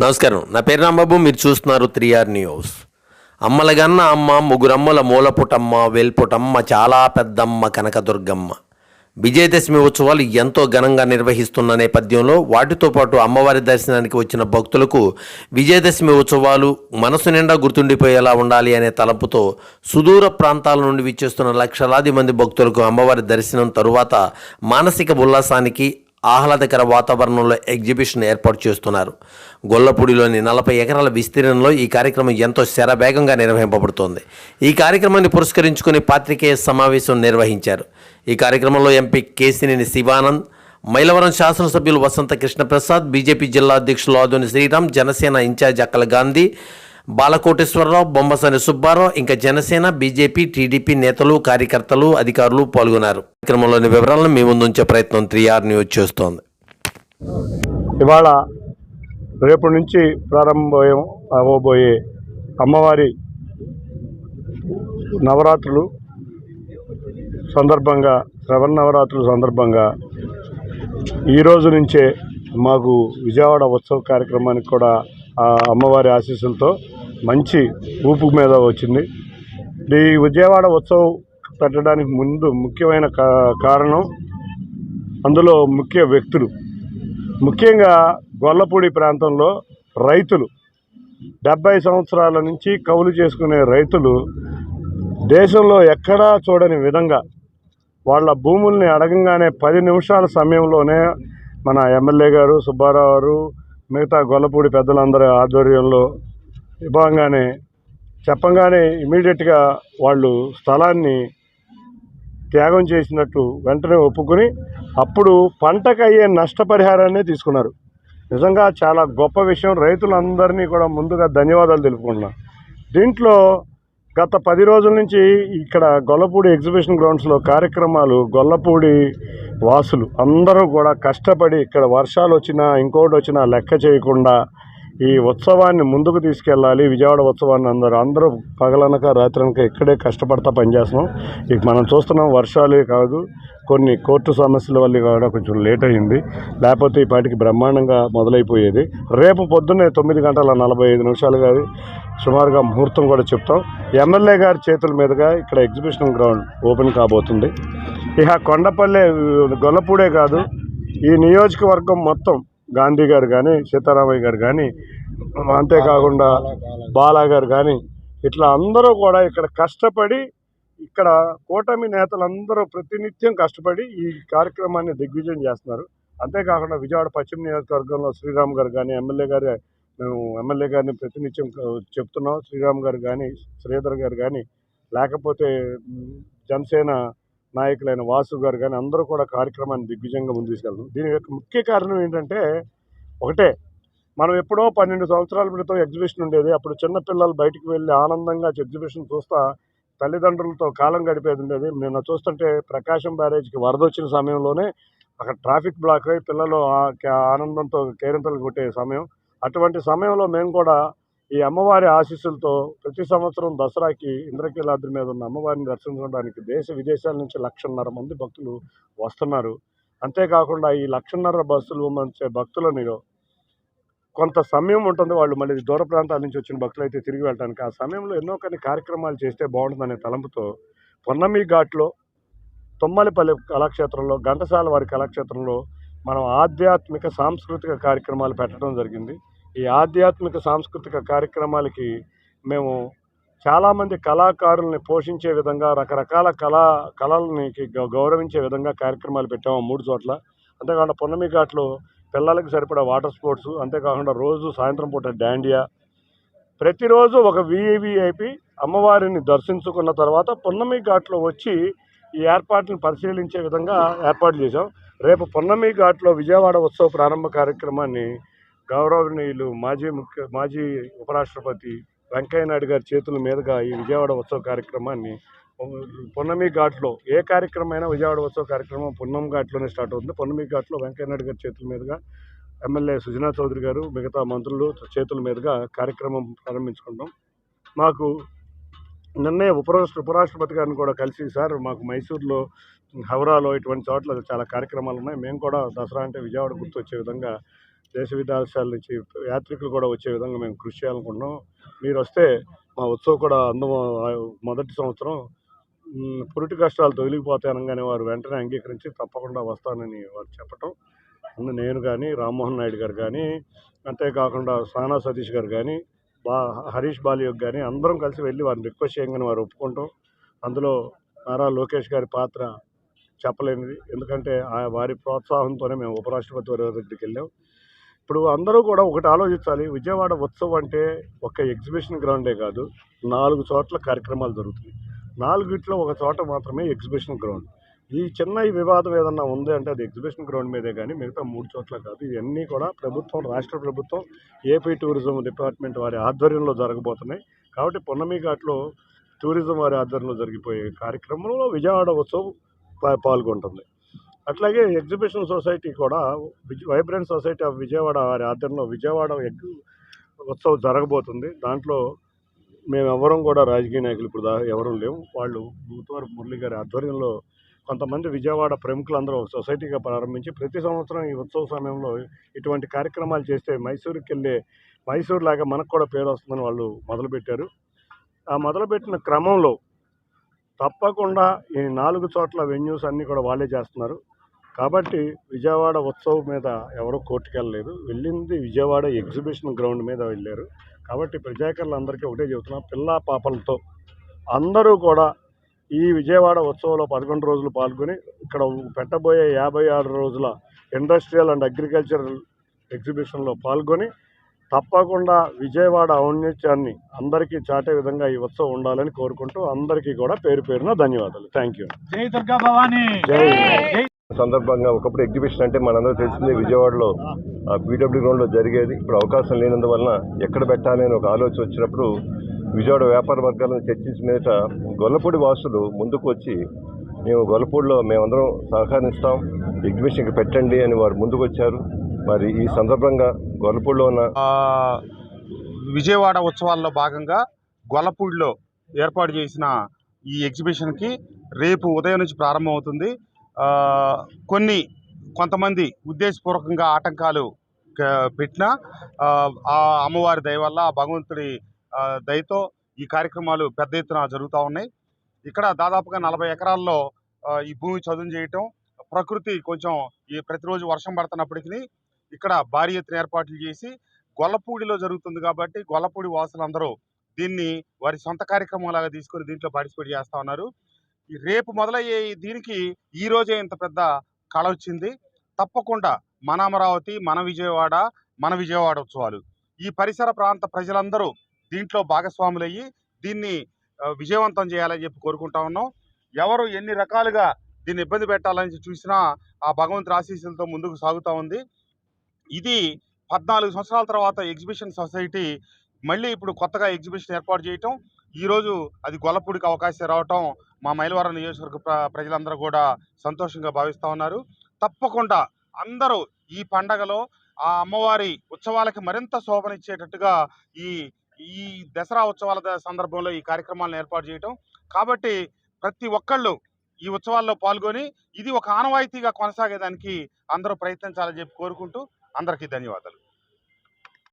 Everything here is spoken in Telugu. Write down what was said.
నమస్కారం. నా పేరు రాంబాబు మీరు చూస్తున్నారు త్రీ ఆర్ న్యూస్. అమ్మలగన్న అమ్మ ముగ్గురమ్మల మూలపుటమ్మ వేల్పుటమ్మ చాలా పెద్దమ్మ కనకదుర్గమ్మ. విజయదశమి ఉత్సవాలు ఎంతో ఘనంగా నిర్వహిస్తున్న నేపథ్యంలో వాటితో పాటు అమ్మవారి దర్శనానికి వచ్చిన భక్తులకు విజయదశమి ఉత్సవాలు మనసు నిండా గుర్తుండిపోయేలా ఉండాలి అనే తలంపుతో సుదూర ప్రాంతాల నుండి విచ్చేస్తున్న లక్షలాది మంది భక్తులకు అమ్మవారి దర్శనం తరువాత మానసిక ఉల్లాసానికి ఆహ్లాదకర వాతావరణంలో ఎగ్జిబిషన్ ఏర్పాటు చేస్తున్నారు. గొల్లపూడిలోని నలభై ఎకరాల విస్తీర్ణంలో ఈ కార్యక్రమం ఎంతో శరవేగంగా నిర్వహింపబడుతోంది. ఈ కార్యక్రమాన్ని పురస్కరించుకుని పాత్రికేయ సమావేశం నిర్వహించారు. ఈ కార్యక్రమంలో ఎంపీ కేసినేని శివానంద్ మైలవరం శాసనసభ్యులు వసంత కృష్ణప్రసాద్ బీజేపీ జిల్లా అధ్యక్షులు ఆదోని శ్రీరామ్ జనసేన ఇన్ఛార్జ్ అక్కల గాంధీ బాలకోటేశ్వరరావు బొమ్మసాని సుబ్బారావు ఇంకా జనసేన బీజేపీ టీడీపీ నేతలు కార్యకర్తలు అధికారులు పాల్గొన్నారు. కార్యక్రమంలోని వివరాలను మీ ముందుంచే ప్రయత్నం త్రీఆర్ న్యూస్ చేస్తోంది. ఇవాళ రేపు నుంచి ప్రారంభం అవ్వబోయే అమ్మవారి నవరాత్రులు సందర్భంగా శ్రవణ నవరాత్రుల సందర్భంగా ఈ రోజు నుంచే మాకు విజయవాడ ఉత్సవ కార్యక్రమానికి కూడా ఆ అమ్మవారి ఆశీస్సులతో మంచి ఊపు మీద వచ్చింది. ఈ విజయవాడ ఉత్సవం పెట్టడానికి ముందు ముఖ్యమైన కారణం అందులో ముఖ్య వ్యక్తులు. ముఖ్యంగా గొల్లపూడి ప్రాంతంలో రైతులు. డెబ్బై సంవత్సరాల నుంచి కౌలు చేసుకునే రైతులు దేశంలో ఎక్కడా చూడని విధంగా వాళ్ళ భూముల్ని అడగంగానే పది నిమిషాల సమయంలోనే మన ఎమ్మెల్యే గారు సుబ్బారావు గారు మిగతా గొల్లపూడి పెద్దలందరి ఆధ్వర్యంలో ఇవ్వగానే చెప్పంగానే ఇమీడియట్గా వాళ్ళు స్థలాన్ని త్యాగం చేసినట్టు వెంటనే ఒప్పుకొని అప్పుడు పంటకు అయ్యే నష్టపరిహారాన్ని తీసుకున్నారు. నిజంగా చాలా గొప్ప విషయం. రైతులందరినీ కూడా ముందుగా ధన్యవాదాలు తెలుపుకుంటున్నాను దీంట్లో గత పది రోజుల నుంచి ఇక్కడ గొల్లపూడి ఎగ్జిబిషన్ గ్రౌండ్స్లో కార్యక్రమాలు గొల్లపూడి వాసులు అందరూ కూడా కష్టపడి ఇక్కడ వర్షాలు వచ్చినా ఇంకోటి వచ్చినా లెక్క చేయకుండా ఈ ఉత్సవాన్ని ముందుకు తీసుకెళ్ళాలి. విజయవాడ ఉత్సవాన్ని అందరూ అందరూ పగలనక రాత్రనక ఇక్కడే కష్టపడతా పనిచేస్తున్నాం. ఇక మనం చూస్తున్నాం వర్షాలే కాదు కొన్ని కోర్టు సమస్యల వల్ల కూడా కొంచెం లేట్ అయింది. లేకపోతే ఈ పాటికి బ్రహ్మాండంగా మొదలైపోయేది. రేపు పొద్దున్నే తొమ్మిది గంటల నలభై ఐదు నిమిషాలు కాదు సుమారుగా ముహూర్తం కూడా చెప్తాం. ఎమ్మెల్యే గారి చేతుల మీదుగా ఇక్కడ ఎగ్జిబిషన్ గ్రౌండ్ ఓపెన్ కాబోతుంది. ఇక కొండపల్లె గొల్లపూడే కాదు ఈ నియోజకవర్గం మొత్తం గాంధీ గారు కానీ సీతారామయ్య గారు కానీ అంతేకాకుండా బాలా గారు కానీ ఇట్లా అందరూ కూడా ఇక్కడ కష్టపడి ఇక్కడ కూటమి నేతలందరూ ప్రతినిత్యం కష్టపడి ఈ కార్యక్రమాన్ని దిగ్విజయం చేస్తున్నారు. అంతేకాకుండా విజయవాడ పశ్చిమ నియోజకవర్గంలో శ్రీరామ్ గారు కానీ ఎమ్మెల్యే గారు మేము ఎమ్మెల్యే గారిని ప్రతినిత్యం చెప్తున్నాం. శ్రీరామ్ గారు కానీ శ్రీధర్ గారు కానీ లేకపోతే జనసేన నాయకులైన వాసు గారు కానీ అందరూ కూడా కార్యక్రమాన్ని దిగ్విజయంగా ముందు తీసుకెళ్తాం దీని యొక్క ముఖ్య కారణం ఏంటంటే ఒకటే మనం ఎప్పుడో పన్నెండు సంవత్సరాల క్రితం ఎగ్జిబిషన్ ఉండేది. అప్పుడు చిన్నపిల్లలు బయటికి వెళ్ళి ఆనందంగా ఎగ్జిబిషన్ చూస్తా తల్లిదండ్రులతో కాలం గడిపేది ఉండేది. నిన్న చూస్తుంటే ప్రకాశం బ్యారేజ్కి వరద వచ్చిన సమయంలోనే అక్కడ ట్రాఫిక్ బ్లాక్ అయి పిల్లలు ఆనందంతో కేరింతలు కొట్టే సమయం. అటువంటి సమయంలో మేము కూడా ఈ అమ్మవారి ఆశీస్సులతో ప్రతి సంవత్సరం దసరాకి ఇంద్రకీలాద్రి మీద ఉన్న అమ్మవారిని దర్శించడానికి దేశ విదేశాల నుంచి లక్షన్నర మంది భక్తులు వస్తున్నారు. అంతేకాకుండా ఈ లక్షన్నర బస్సులు మంచే భక్తులని కొంత సమయం ఉంటుంది వాళ్ళు మళ్ళీ దూర ప్రాంతాల నుంచి వచ్చిన భక్తులు అయితే తిరిగి వెళ్ళడానికి ఆ సమయంలో ఎన్నో కొన్ని కార్యక్రమాలు చేస్తే బాగుంటుందనే తలంపుతో పొన్నమి ఘాట్లో తుమ్మలపల్లి కళాక్షేత్రంలో ఘంటసాల వారి కళాక్షేత్రంలో మనం ఆధ్యాత్మిక సాంస్కృతిక కార్యక్రమాలు పెట్టడం జరిగింది. ఈ ఆధ్యాత్మిక సాంస్కృతిక కార్యక్రమాలకి మేము చాలామంది కళాకారుల్ని పోషించే విధంగా రకరకాల కళా కళల్ని గౌరవించే విధంగా కార్యక్రమాలు పెట్టాము మూడు చోట్ల. అంతేకాకుండా పున్నమి ఘాట్లో పిల్లలకు సరిపడా వాటర్ స్పోర్ట్స్ అంతేకాకుండా రోజు సాయంత్రం పూట డాండియా. ప్రతిరోజు ఒక విఐవిఐపి అమ్మవారిని దర్శించుకున్న తర్వాత పున్నమి ఘాట్లో వచ్చి ఈ ఏర్పాట్లను పరిశీలించే విధంగా ఏర్పాటు చేశాం. రేపు పున్నమి ఘాట్లో విజయవాడ ఉత్సవ ప్రారంభ కార్యక్రమాన్ని గౌరవనీయులు మాజీ ముఖ్య మాజీ ఉపరాష్ట్రపతి వెంకయ్య నాయుడు గారి చేతుల మీదుగా ఈ విజయవాడ ఉత్సవ కార్యక్రమాన్ని పున్నమి ఘాట్లో ఏ కార్యక్రమం విజయవాడ ఉత్సవ కార్యక్రమం పున్నం ఘాట్లోనే స్టార్ట్ అవుతుంది. పున్నమి ఘాట్లో వెంకయ్య నాయుడు గారి చేతుల మీదుగా ఎమ్మెల్యే సుజనా చౌదరి గారు మిగతా మంత్రులు చేతుల మీదుగా కార్యక్రమం ప్రారంభించుకుంటాం. మాకు నిన్నే ఉపరాష్ట్ర ఉపరాష్ట్రపతి గారిని కూడా కలిసి సార్ మాకు మైసూర్లో హౌరాలో ఇటువంటి చోట్ల చాలా కార్యక్రమాలు ఉన్నాయి. మేము కూడా దసరా అంటే విజయవాడ గుర్తొచ్చే విధంగా దేశ విదేశాల నుంచి యాత్రికులు కూడా వచ్చే విధంగా మేము కృషి చేయాలనుకుంటున్నాం. మీరు వస్తే మా ఉత్సవం కూడా అందం మొదటి సంవత్సరం పురిటి కష్టాలు తొలగిపోతాయి అనగానే వారు వెంటనే అంగీకరించి తప్పకుండా వస్తానని వారు చెప్పటం. నేను కానీ రామ్మోహన్ నాయుడు గారు కానీ అంతేకాకుండా సానా సతీష్ గారు కానీ బా హరీష్ బాలియోగ్ కానీ అందరం కలిసి వెళ్ళి వారిని రిక్వెస్ట్ చేయగానే వారు ఒప్పుకుంటాం. అందులో నారా లోకేష్ గారి పాత్ర చెప్పలేనిది. ఎందుకంటే ఆ వారి ప్రోత్సాహంతోనే మేము ఉపరాష్ట్రపతి వారి దగ్గరికి వెళ్ళాం. ఇప్పుడు అందరూ కూడా ఒకటి ఆలోచించాలి. విజయవాడ ఉత్సవం అంటే ఒక ఎగ్జిబిషన్ గ్రౌండే కాదు. నాలుగు చోట్ల కార్యక్రమాలు జరుగుతున్నాయి. నాలుగిట్లో ఒక చోట మాత్రమే ఎగ్జిబిషన్ గ్రౌండ్. ఈ చిన్న వివాదం ఏదన్నా ఉంది అంటే అది ఎగ్జిబిషన్ గ్రౌండ్ మీదే కానీ మిగతా మూడు చోట్ల కాదు. ఇవన్నీ కూడా ప్రభుత్వం రాష్ట్ర ప్రభుత్వం ఏపీ టూరిజం డిపార్ట్మెంట్ వారి ఆధ్వర్యంలో జరగబోతున్నాయి. కాబట్టి పున్నమి ఘాట్లో టూరిజం వారి ఆధ్వర్యంలో జరిగిపోయే కార్యక్రమంలో విజయవాడ ఉత్సవం పాల్గొంటుంది. అట్లాగే ఎగ్జిబిషన్ సొసైటీ కూడా వైబ్రెంట్ సొసైటీ ఆఫ్ విజయవాడ వారి ఆధ్వర్యంలో విజయవాడ ఎగ్ ఉత్సవం జరగబోతుంది. దాంట్లో మేము కూడా రాజకీయ నాయకులు ఇప్పుడు ఎవరూ లేవు. వాళ్ళు భూతవారు మురళి గారి ఆధ్వర్యంలో కొంతమంది విజయవాడ ప్రముఖులందరూ ఒక సొసైటీగా ప్రారంభించి ప్రతి సంవత్సరం ఈ ఉత్సవ సమయంలో ఇటువంటి కార్యక్రమాలు చేస్తే మైసూరుకి వెళ్ళే మైసూరు లాగా మనకు కూడా పేరు వస్తుందని వాళ్ళు మొదలుపెట్టారు. ఆ మొదలుపెట్టిన క్రమంలో తప్పకుండా ఈ నాలుగు చోట్ల వెన్యూస్ అన్నీ కూడా వాళ్ళే చేస్తున్నారు. కాబట్టి విజయవాడ ఉత్సవం మీద ఎవరూ కోర్టుకు వెళ్ళలేదు వెళ్ళింది విజయవాడ ఎగ్జిబిషన్ గ్రౌండ్ మీద వెళ్ళారు. కాబట్టి ప్రజాకర్లందరికీ ఒకటే చెబుతున్నాం పిల్ల పాపలతో అందరూ కూడా ఈ విజయవాడ ఉత్సవంలో పదకొండు రోజులు పాల్గొని ఇక్కడ పెట్టబోయే యాభై ఆరు రోజుల ఇండస్ట్రియల్ అండ్ అగ్రికల్చరల్ ఎగ్జిబిషన్లో పాల్గొని తప్పకుండా విజయవాడ ఔన్నత్యాన్ని అందరికీ చాటే విధంగా ఈ ఉత్సవం ఉండాలని కోరుకుంటూ అందరికీ కూడా పేరు పేరున ధన్యవాదాలు. Thank you. జై దుర్గా భవానీ! జై సందర్భంగా ఒకప్పుడు ఎగ్జిబిషన్ అంటే మనందరూ తెలిసింది విజయవాడలో బీడబ్ల్యూ గ్రౌండ్లో జరిగేది. ఇప్పుడు అవకాశం లేనందువలన ఎక్కడ పెట్టాలి అని ఒక ఆలోచన వచ్చినప్పుడు విజయవాడ వ్యాపార వర్గాలను చర్చించిన మీదట గొల్లపూడి వాసులు ముందుకు వచ్చి మేము గొల్లపూడిలో మేమందరం సహకరిస్తాం ఎగ్జిబిషన్కి పెట్టండి అని వారు ముందుకు వచ్చారు. మరి ఈ సందర్భంగా గొల్లపూడిలో ఉన్న విజయవాడ ఉత్సవాల్లో భాగంగా గొల్లపూడిలో ఏర్పాటు చేసిన ఈ ఎగ్జిబిషన్కి రేపు ఉదయం నుంచి ప్రారంభమవుతుంది. కొన్ని కొంతమంది ఉద్దేశపూర్వకంగా ఆటంకాలు పెట్టినా ఆ, అమ్మవారి దయ వల్ల ఆ భగవంతుడి దయతో ఈ కార్యక్రమాలు పెద్ద ఎత్తున జరుగుతూ ఉన్నాయి. ఇక్కడ దాదాపుగా నలభై ఎకరాల్లో ఈ భూమి చదును చేయటం ప్రకృతి కొంచెం ఈ ప్రతిరోజు వర్షం పడుతున్నప్పటికీ ఇక్కడ భారీ ఎత్తున ఏర్పాట్లు చేసి గొల్లపూడిలో జరుగుతుంది కాబట్టి గొల్లపూడి వాసులందరూ దీన్ని వారి సొంత కార్యక్రమంలాగా తీసుకొని దీంట్లో పార్టిసిపేట్ చేస్తూ ఉన్నారు. రేపు మొదలయ్యే దీనికి ఈరోజే ఇంత పెద్ద కళ వచ్చింది. తప్పకుండా మన అమరావతి మన విజయవాడ మన విజయవాడ ఉత్సవాలు. ఈ పరిసర ప్రాంత ప్రజలందరూ దీంట్లో భాగస్వాములయ్యి దీన్ని విజయవంతం చేయాలని చెప్పి కోరుకుంటా ఉన్నాం. ఎవరు ఎన్ని రకాలుగా దీన్ని ఇబ్బంది పెట్టాలని చూసినా ఆ భగవంతుడి ఆశీస్సులతో ముందుకు సాగుతూ ఉంది. ఇది పద్నాలుగు సంవత్సరాల తర్వాత ఎగ్జిబిషన్ సొసైటీ మళ్ళీ ఇప్పుడు కొత్తగా ఎగ్జిబిషన్ ఏర్పాటు చేయటం ఈరోజు అది గొల్లపూడికి అవకాశం రావటం మా మైలవరం నియోజకవర్గ ప్ర ప్రజలందరూ కూడా సంతోషంగా భావిస్తూ ఉన్నారు. తప్పకుండా అందరూ ఈ పండగలో ఆ అమ్మవారి ఉత్సవాలకి మరింత శోభనిచ్చేటట్టుగా ఈ ఈ దసరా ఉత్సవాల సందర్భంలో ఈ కార్యక్రమాలను ఏర్పాటు చేయటం. కాబట్టి ప్రతి ఒక్కళ్ళు ఈ ఉత్సవాల్లో పాల్గొని ఇది ఒక ఆనవాయితీగా కొనసాగేదానికి అందరూ ప్రయత్నించాలని చెప్పి కోరుకుంటూ అందరికీ ధన్యవాదాలు.